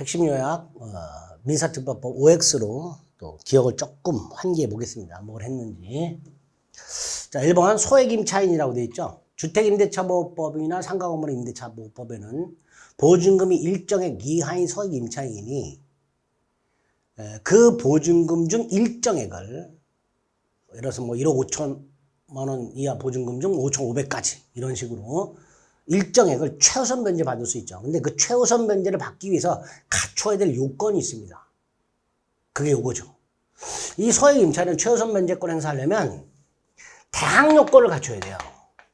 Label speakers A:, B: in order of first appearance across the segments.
A: 핵심 요약 어, 민사특별법 OX로 또 기억을 조금 환기해 보겠습니다. 뭘 했는지. 자, 1번 소액 임차인이라고 되어 있죠. 주택임대차보호법이나 상가건물 임대차보호법에는 보증금이 일정액 이하인 소액 임차인이 에, 그 보증금 중 일정액을 예를 들어서 뭐 1억 5천만 원 이하 보증금 중 5,500까지 이런 식으로 일정액을 최우선 변제 받을 수 있죠. 근데 그 최우선 변제를 받기 위해서 갖춰야 될 요건이 있습니다. 그게 요거죠. 이 소액 임차인은 최우선 변제권 행사하려면 대항 요건을 갖춰야 돼요.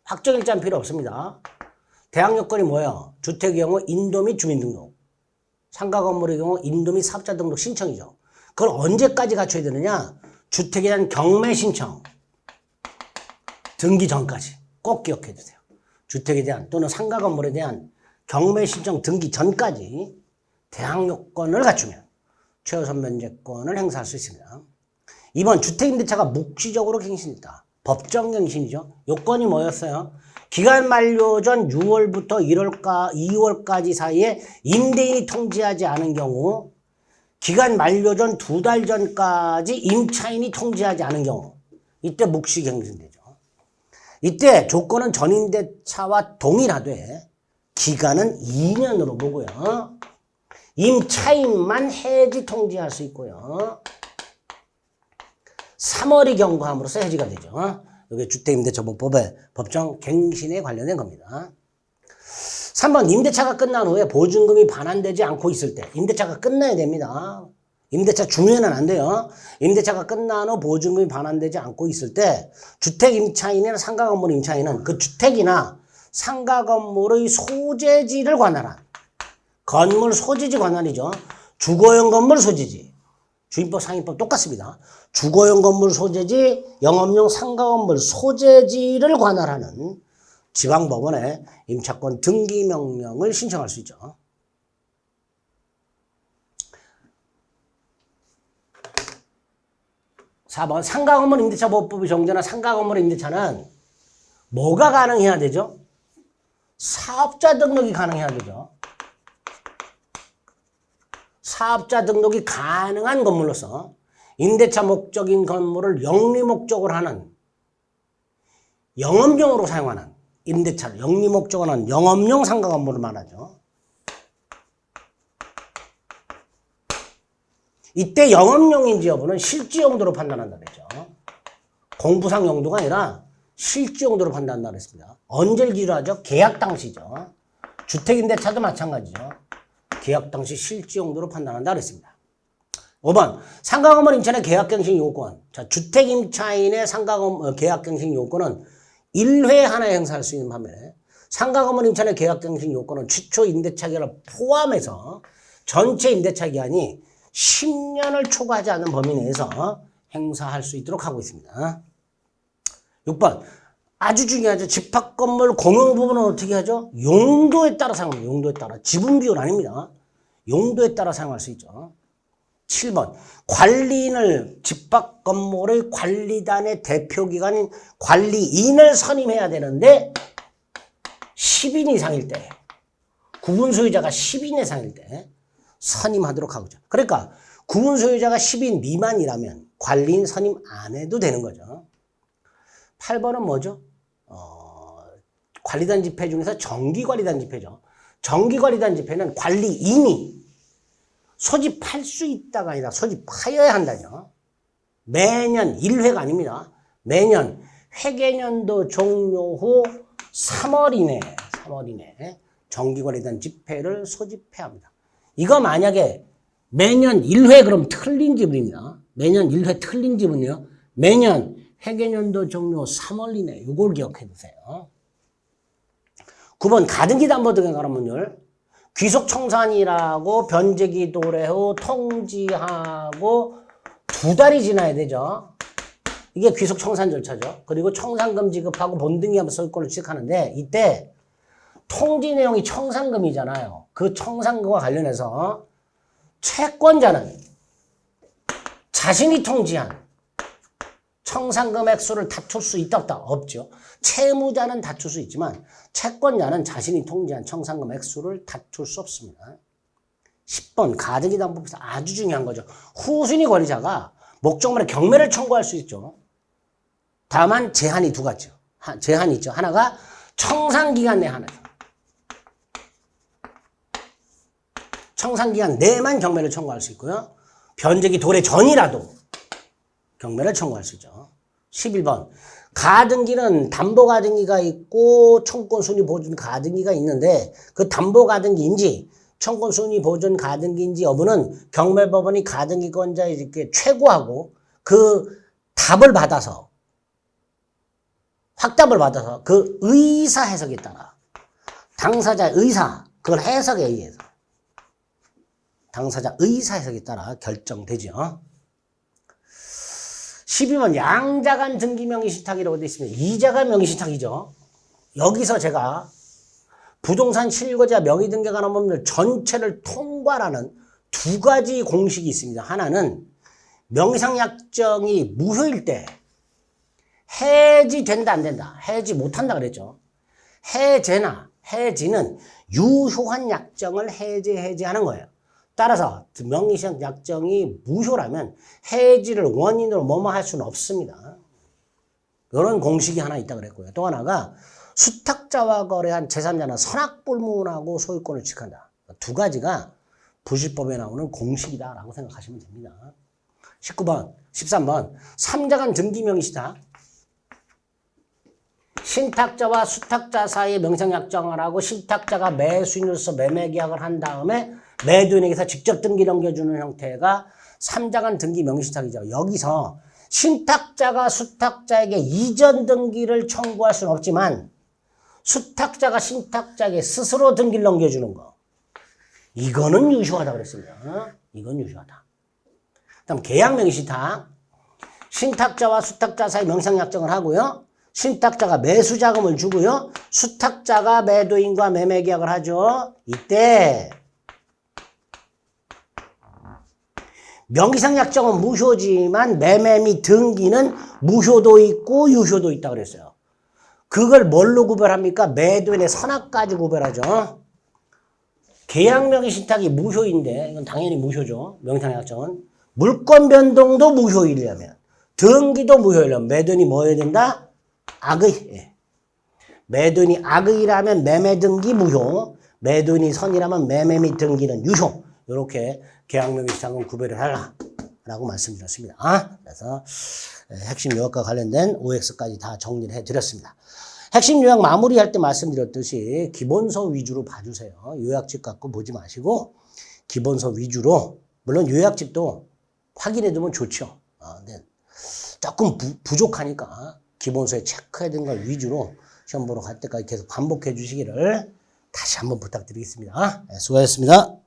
A: 확정일자는 필요 없습니다. 대항 요건이 뭐예요? 주택의 경우 인도 및 주민등록, 상가 건물의 경우 인도 및 사업자 등록 신청이죠. 그걸 언제까지 갖춰야 되느냐? 주택에 대한 경매 신청, 등기 전까지 꼭 기억해 주세요. 주택에 대한 또는 상가 건물에 대한 경매 신청 등기 전까지 대항 요건을 갖추면 최우선 면제권을 행사할 수 있습니다. 2번 주택임대차가 묵시적으로 갱신했다. 법정 갱신이죠. 요건이 뭐였어요? 기간 만료 전 6월부터 1월까 2월까지 사이에 임대인이 통지하지 않은 경우 기간 만료 전 두 달 전까지 임차인이 통지하지 않은 경우 이때 묵시 갱신되죠. 이때 조건은 전임대차와 동일하되 기간은 2년으로 보고요. 임차인만 해지 통지할 수 있고요. 3월이 경과함으로써 해지가 되죠. 이게 주택임대처분법의 법정 갱신에 관련된 겁니다. 3번 임대차가 끝난 후에 보증금이 반환되지 않고 있을 때 임대차가 끝나야 됩니다. 임대차 중에는 안 돼요. 임대차가 끝난 후 보증금이 반환되지 않고 있을 때 주택 임차인이나 상가 건물 임차인은 그 주택이나 상가 건물의 소재지를 관할한 건물 소재지 관할이죠. 주거용 건물 소재지. 주임법 상임법 똑같습니다. 주거용 건물 소재지, 영업용 상가 건물 소재지를 관할하는 지방법원에 임차권 등기 명령을 신청할 수 있죠. 사번 상가 건물 임대차 보호법의 정제나 상가 건물 임대차는 뭐가 가능해야 되죠? 사업자 등록이 가능해야 되죠. 사업자 등록이 가능한 건물로서 임대차 목적인 건물을 영리 목적으로 하는 영업용으로 사용하는 임대차를 영리 목적으로 하는 영업용 상가 건물을 말하죠. 이때 영업용인지 여부는 실지 용도로 판단한다 그랬죠. 공부상 용도가 아니라 실지 용도로 판단한다 그랬습니다. 언제를 기로 하죠? 계약 당시죠. 주택임대차도 마찬가지죠. 계약 당시 실지 용도로 판단한다 그랬습니다. 5번 상가건물 임차인의 계약갱신 요건 자 주택임차인의 상가건물 어, 계약갱신 요건은 1회 하나 행사할 수 있는 반면에 상가건물 임차인의 계약갱신 요건은 최초 임대차 기간을 포함해서 전체 임대차 기간이 10년을 초과하지 않는 범위 내에서 행사할 수 있도록 하고 있습니다. 6번 아주 중요하죠. 집합 건물 공용 부분은 어떻게 하죠? 용도에 따라 사용합니다. 용도에 따라. 지분 비율 아닙니다. 용도에 따라 사용할 수 있죠. 7번 관리인을 집합 건물의 관리단의 대표 기관인 관리인을 선임해야 되는데 10인 이상일 때 구분 소유자가 10인 이상일 때 선임하도록 하고죠. 그러니까 구분 소유자가 10인 미만이라면 관리인 선임 안 해도 되는 거죠. 8번은 뭐죠? 어, 관리단 집회 중에서 정기관리단 집회죠. 정기관리단 집회는 관리인이 소집할 수 있다가 아니라 소집하여야 한다죠. 매년 1회가 아닙니다. 매년 회계년도 종료 후 3월 이내, 3월 이내 정기관리단 집회를 소집해야 합니다. 이거 만약에 매년 1회 그럼 틀린 지분입니다. 매년 1회 틀린 지분이요. 매년 회계년도 종료 3월 이내 이걸 기억해 두세요. 9번 가등기 담보 등에 관한 문율 귀속청산이라고 변제기 도래 후 통지하고 두 달이 지나야 되죠. 이게 귀속청산 절차죠. 그리고 청산금 지급하고 본등기하면 소유권을 취득하는데 이때 통지 내용이 청산금이잖아요. 그 청산금과 관련해서 채권자는 자신이 통지한 청산금 액수를 다툴 수 있다 없다 없죠. 채무자는 다툴 수 있지만 채권자는 자신이 통지한 청산금 액수를 다툴 수 없습니다. 10번 가등기 담보에서 아주 중요한 거죠. 후순위 권리자가 목적물에 경매를 청구할 수 있죠. 다만 제한이 두 가지요. 하- 제한이 있죠. 하나가 청산 기간 내 하나죠. 청산 기간 내만 경매를 청구할 수 있고요. 변제기 도래 전이라도 경매를 청구할 수 있죠. 11번. 가등기는 담보 가등기가 있고 청권 순위 보존 가등기가 있는데 그 담보 가등기인지 청권 순위 보존 가등기인지 여부는 경매법원이 가등기권자에 이렇게 최고하고 그 답을 받아서 확답을 받아서 그 의사 해석에 따라 당사자 의사 그걸 해석에 의해서 당사자 의사 해석에 따라 결정되죠. 12번 양자간 등기 명의신탁이라고 되어 있습니다. 이자가 명의신탁이죠. 여기서 제가 부동산 실거자 명의 등기에 관한 법률 전체를 통과하는 두 가지 공식이 있습니다. 하나는 명의상 약정이 무효일 때 해지된다 안 된다. 해지 못한다 그랬죠. 해제나 해지는 유효한 약정을 해제 해제하는 거예요. 따라서 명의상 약정이 무효라면 해지를 원인으로 뭐뭐 할 수는 없습니다. 이런 공식이 하나 있다 그랬고요. 또 하나가 수탁자와 거래한 제3자는 선악불문하고 소유권을 취한다. 두 가지가 부실법에 나오는 공식이다라고 생각하시면 됩니다. 19번, 13번, 3자간 등기명의시다. 신탁자와 수탁자 사이에 명상약정을 하고 신탁자가 매수인으로서 매매계약을 한 다음에 매도인에게서 직접 등기 넘겨주는 형태가 3자간 등기 명의신탁이죠. 여기서 신탁자가 수탁자에게 이전 등기를 청구할 수는 없지만 수탁자가 신탁자에게 스스로 등기를 넘겨주는 거. 이거는 유효하다 그랬습니다. 어? 이건 유효하다. 다음 계약 명의신탁. 신탁자와 수탁자 사이 명상약정을 하고요. 신탁자가 매수 자금을 주고요. 수탁자가 매도인과 매매 계약을 하죠. 이때 명의상 약정은 무효지만 매매 및 등기는 무효도 있고 유효도 있다 그랬어요. 그걸 뭘로 구별합니까? 매도인의 선악까지 구별하죠. 계약 명의 신탁이 무효인데 이건 당연히 무효죠. 명의상 약정은 물권 변동도 무효이려면 등기도 무효이려면 매도인이 뭐 해야 된다? 악의. 예. 매도인이 악의라면 매매 등기 무효, 매도인이 선이라면 매매 및 등기는 유효. 이렇게 계약명의 시장은 구별을 하라 라고 말씀드렸습니다. 아, 그래서 핵심 요약과 관련된 OX까지 다 정리를 해드렸습니다. 핵심 요약 마무리할 때 말씀드렸듯이 기본서 위주로 봐주세요. 요약집 갖고 보지 마시고 기본서 위주로 물론 요약집도 확인해두면 좋죠. 아, 근데 조금 부, 부족하니까 기본서에 체크해야 되는 걸 위주로 시험 보러 갈 때까지 계속 반복해 주시기를 다시 한번 부탁드리겠습니다. 네, 수고하셨습니다.